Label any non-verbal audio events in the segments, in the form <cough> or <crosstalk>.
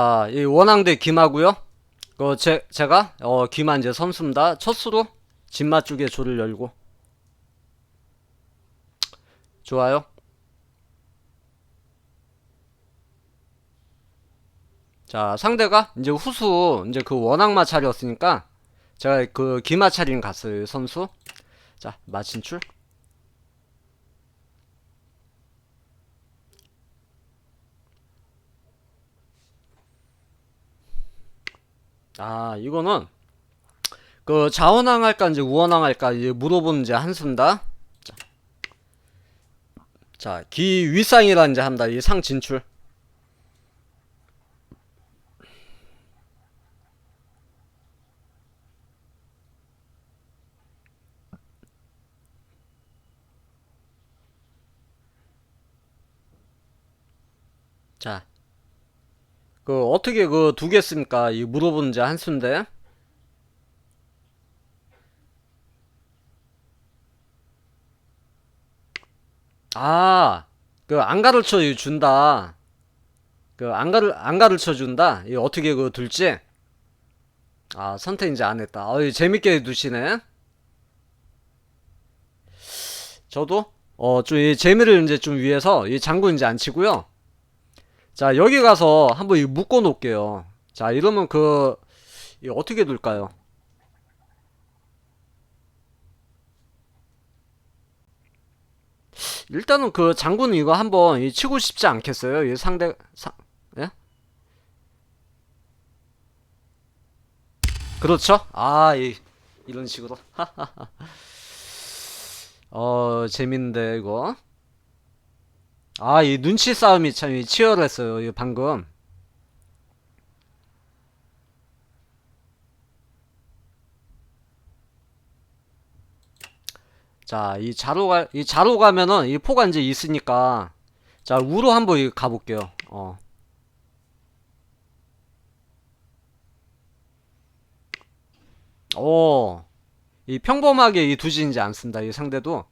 아, 이 원앙대 김하고요. 그 제, 제가 어 김한 이제 선수입니다. 첫 수로 진마 쪽에 조를 열고 좋아요. 자, 상대가 이제 후수 이제 그 원앙 마찰이었으니까 제가 그 기마찰인 갔어요, 선수. 자, 마친출. 아, 이거는 그 좌원항 할까 이제 우원항 할까 이제 물어보는 이제. 자, 자, 기위상이라 이제 한다. 이 상 진출. 자, 그 어떻게 그 두 개 씁니까? 이 물어보는 이제 한수인데. 아, 그 안 가르쳐 준다. 그 안 가르 안 가르쳐 준다. 이 어떻게 그 둘지? 아, 선택 이제 안 했다. 어이 재밌게 두시네. 저도 어 좀 이 재미를 이제 좀 위해서 이 장구 이제 안 치고요. 자, 여기 가서 한번 이 묶어 놓을게요. 자, 이러면 그이 어떻게 둘까요? 일단은 그 장군은 이거 한번 이 치고 싶지 않겠어요? 이 상대 상 예? 그렇죠? 아, 이 이런 식으로. <laughs> 어, 재밌는데 이거. 아, 이 눈치 싸움이 참이 치열했어요. 이 방금. 자, 이 자로 가, 이 자로 가면은 이 포가 이제 있으니까. 자, 우로 한번 이 가볼게요. 어. 오. 이 평범하게 이 두진지 않습니다. 이 상대도.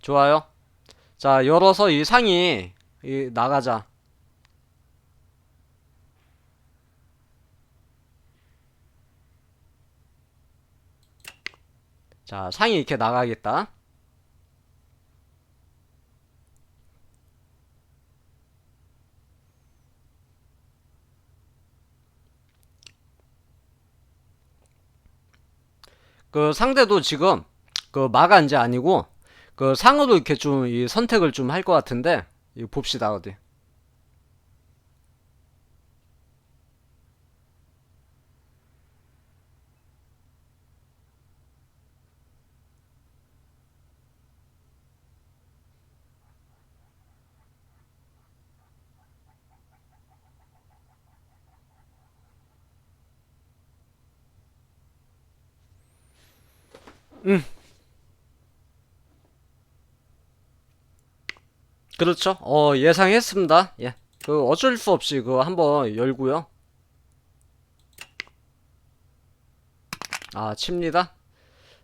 좋아요. 자, 열어서 이 상이 이 나가자. 자, 상이 이렇게 나가겠다. 그 상대도 지금 그 마가 이제 아니고 그 상으로 이렇게 좀 이 선택을 좀 할 것 같은데 이거 봅시다 어디. 그렇죠. 어, 예상했습니다. 예. 그 어쩔 수 없이 그거 한번 열고요. 아, 칩니다.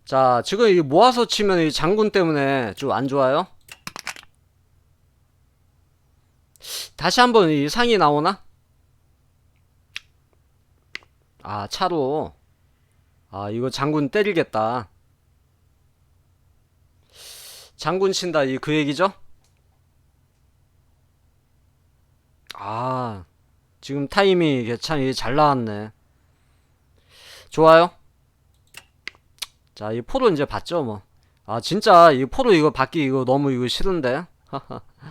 자, 지금 이 모아서 치면 이 장군 때문에 좀 안 좋아요. 다시 한번 이 상이 나오나? 아, 차로. 아, 이거 장군 때리겠다. 장군 친다, 이 그 얘기죠? 아, 지금 참 이게 잘 나왔네. 좋아요. 자, 이 포로 이제 봤죠, 뭐. 아, 진짜 이 포로 이거 받기 이거 너무 이거 싫은데. <laughs>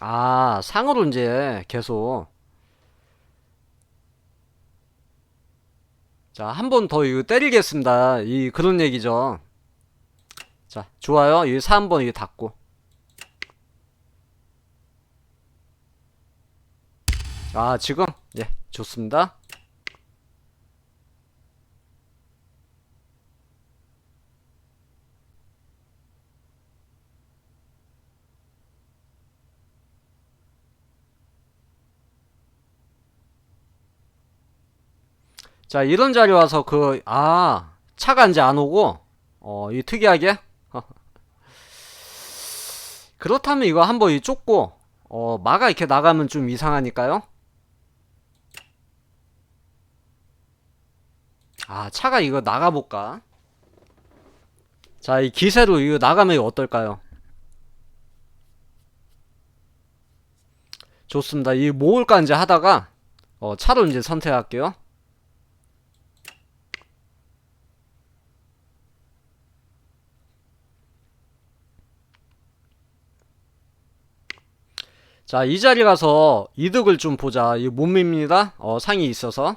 아, 상으로 이제 계속. 자, 한 번 더 이거 때리겠습니다. 이 그런 얘기죠. 자, 좋아요. 이 3번 이게 닫고. 아, 지금 예, 좋습니다. 자, 이런 자리 와서 그, 아, 차가 이제 안 오고, 어, 이 특이하게? <laughs> 그렇다면 이거 한번 이 쫓고, 어, 마가 이렇게 나가면 좀 이상하니까요? 아, 차가 이거 나가볼까? 자, 이 기세로 이거 나가면 이거 어떨까요? 좋습니다. 이 모을까 이제 하다가, 어, 차로 이제 선택할게요. 자, 이 자리 가서 이득을 좀 보자. 이못 밉니다. 어, 상이 있어서.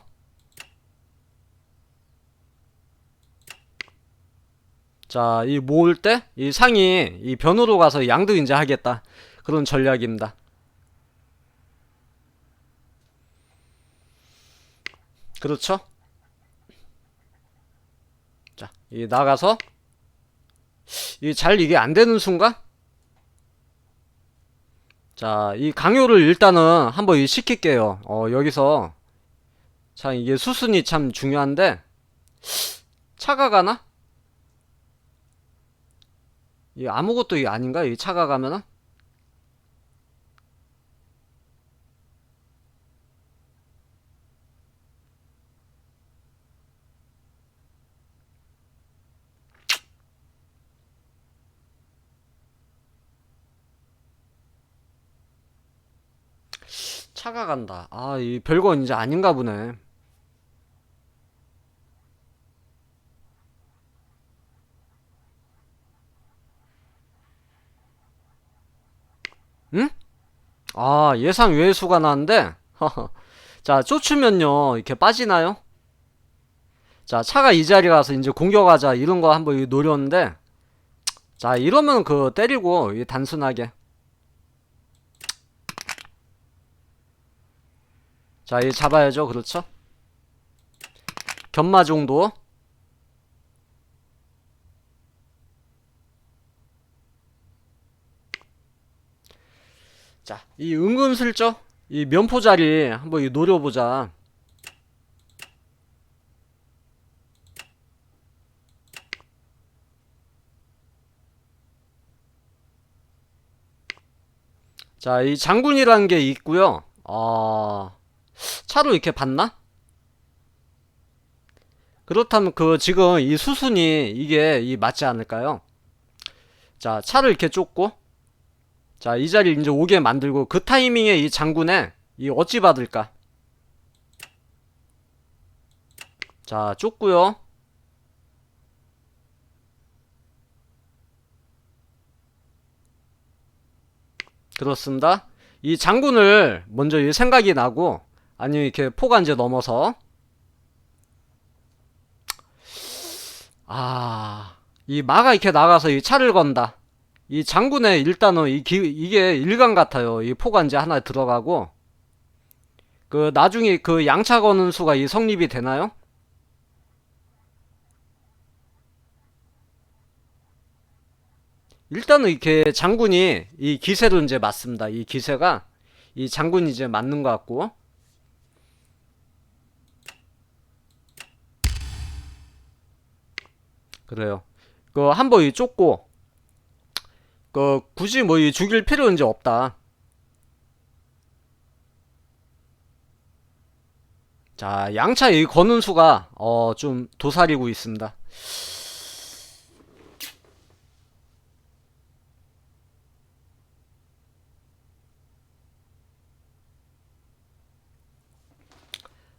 자, 이 모을 때, 이 상이 이 변으로 가서 양득 이제 하겠다. 그런 전략입니다. 그렇죠? 자, 이 나가서, 이 잘 이게 안 되는 순간? 자, 이 강요를 일단은 한번 이 시킬게요. 어, 여기서. 참, 이게 수순이 참 중요한데, 차가 가나? 이 아무것도 이 아닌가? 이 차가 가면은? 차가 간다. 아, 이 별거 이제 아닌가 보네. 응? 아, 예상 외수가 나는데, 자, 쫓으면요, 이렇게 빠지나요? 자, 차가 이 자리 가서 이제 공격하자, 이런 거 한번 노렸는데, 자, 이러면 그 때리고, 이 단순하게. 자, 이 잡아야죠, 그렇죠? 견마 정도. 자, 이 은근슬쩍 이 면포 자리 한번 이 노려보자. 자, 이 장군이라는 게 있고요. 아, 차로 이렇게 봤나? 그렇다면 그 지금 이 수순이 이게 이 맞지 않을까요? 자, 차를 이렇게 쫓고 자, 이 자리 이제 오게 만들고 그 타이밍에 이 장군에 이 어찌 받을까? 자, 쫓고요. 그렇습니다. 이 장군을 먼저 이 생각이 나고 아니면 이렇게 포가 이제 넘어서 아, 이 마가 이렇게 나가서 이 차를 건다. 이 장군의 일단은 이 기, 이게 일관 같아요. 이 포가 이제 하나 들어가고 그 나중에 그 양차 거는 수가 이 성립이 되나요? 일단은 이렇게 장군이 이 기세로 이제 맞습니다. 이 기세가 이 장군이 이제 맞는 것 같고 그래요. 그 한번 이 쫓고 그 굳이 뭐 이 죽일 필요는 이제 없다. 자, 양차 이 거는 수가 어 좀 도사리고 있습니다.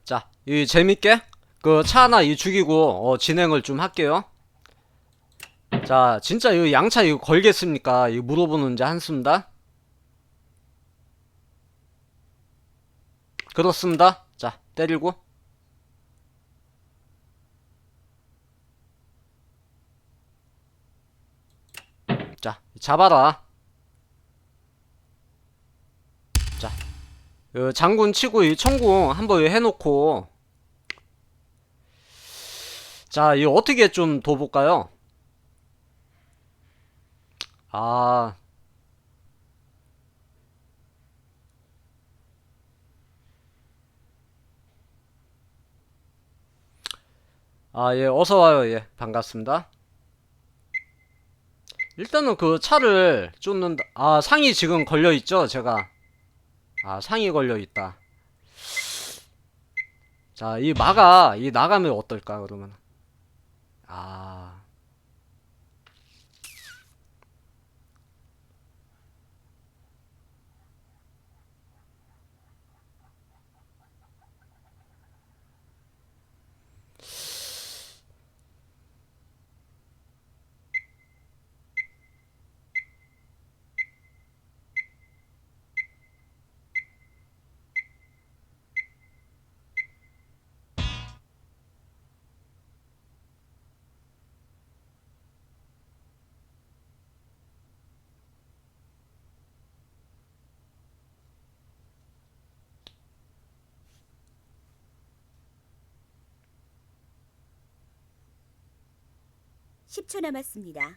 자, 이 재밌게 그 차 하나 이 죽이고 어 진행을 좀 할게요. 자, 진짜 이 양차 이거 걸겠습니까? 이거 물어보는 이제 한수입니다. 그렇습니다. 자, 때리고. 자, 잡아라. 자, 그 장군 치고 이 청궁 한번 해놓고. 자, 이 어떻게 좀 둬볼까요? 아, 아, 예, 어서 와요. 예, 반갑습니다. 일단은 그 차를 쫓는다. 아, 상이 지금 걸려 있죠, 제가. 아, 상이 걸려 있다. 자, 이 마가, 이 나가면 어떨까, 그러면. 아. 십초 남았습니다.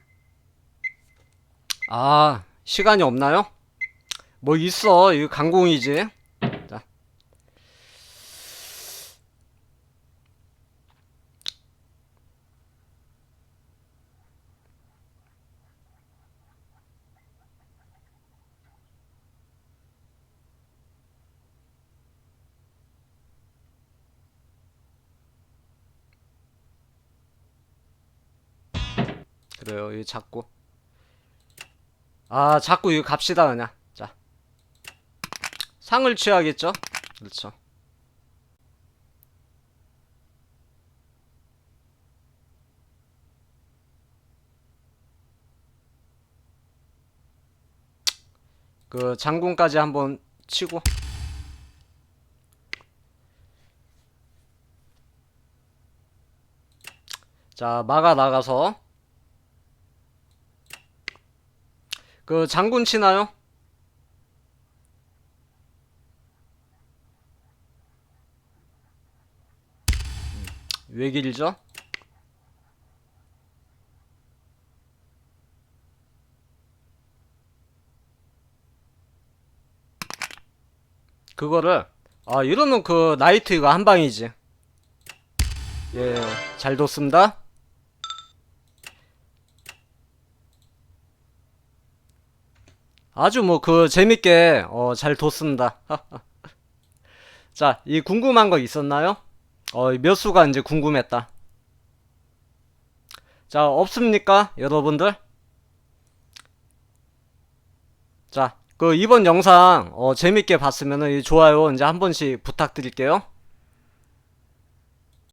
아, 시간이 없나요? 뭐 있어. 이거 강공이지. 자. 그래요. 이거 잡고. 아, 자꾸 이거 갑시다, 그냥. 자. 상을 취하겠죠? 그렇죠. 그 장군까지 한번 치고. 자, 막아 나가서. 그 장군 치나요? 왜 길죠? 그거를 아 이러면 그 나이트가 한 방이지 예 잘 뒀습니다 아주 뭐 그 재밌게 어, 잘 뒀습니다. <laughs> 자, 이 궁금한 거 있었나요? 어, 몇 수가 이제 궁금했다. 자, 없습니까? 여러분들? 자, 그 이번 영상 어, 재밌게 봤으면은 이 좋아요 이제 한 번씩 부탁드릴게요.